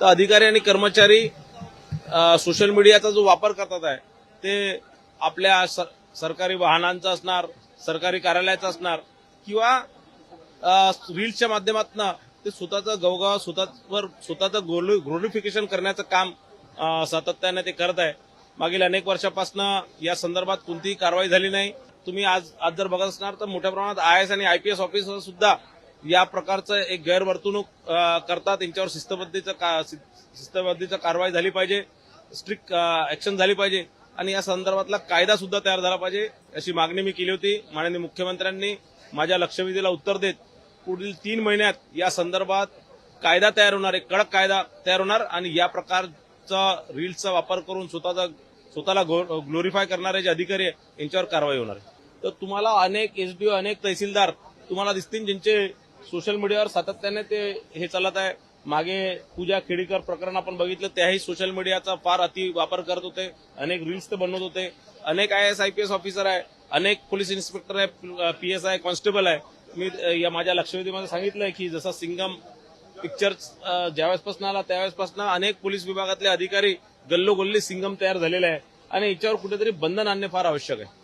तर अधिकारी आणि कर्मचारी सोशल मीडियाचा जो वापर करतात आहे ते आपल्या सर- सरकारी वाहनांचा असणार सरकारी कार्यालयाचा असणार किंवा रील्सच्या माध्यमातून ते स्वतःचं गवगाव स्वतःवर स्वतःचं ग्लोरिफिकेशन करण्याचं काम सातत्याने ते करत आहे. मागील अनेक वर्षापासून या संदर्भात कोणतीही कारवाई झाली नाही. तुम्ही आज आज जर बघत असणार तर मोठ्या प्रमाणात आय एस आणि आयपीएस ऑफिसर सुद्धा या प्रकारचं एक गैरवर्तणूक करतात त्यांच्यावर शिस्तबद्धीचं का शिस्तबद्धीचं कारवाई झाली पाहिजे स्ट्रिक्ट ऍक्शन झाली पाहिजे आणि या संदर्भातला कायदा सुद्धा तयार झाला पाहिजे अशी मागणी मी केली होती. माननीय मुख्यमंत्र्यांनी माझ्या लक्षवेधीला उत्तर देत पुढील तीन महिन्यात या संदर्भात कायदा तयार होणार एक कडक कायदा तयार होणार आणि या प्रकारचा रील्सचा वापर करून स्वतःचा स्वतःला ग्लोरीफाय करणारे जे अधिकारी आहे यांच्यावर कारवाई होणार आहे. तर तुम्हाला अनेक एसडीओ अनेक तहसीलदार तुम्हाला दिसतील ज्यांचे सोशल मीडियावर सातत्याने ते हे चालत आहे. मागे पूजा खेडीकर प्रकरण आपण बघितलं त्याही सोशल मीडियाचा फार अति वापर करत होते. अनेक रील्स ते बनवत होते. अनेक I S I P S officer आहे. अनेक पोलीस इन्स्पेक्टर आहे पी एस आय कॉन्स्टेबल आहे. मी या माझ्या लक्षवेधीमध्ये सांगितलंय की जसा सिंगम पिक्चर ज्यावेळेसपासून आला त्यावेळेसपासून अनेक पोलीस विभागातले अधिकारी गल्लोगल्ली सिंगम तयार झालेले आहे. आणि याच्यावर कुठेतरी बंधन आणणे फार आवश्यक आहे.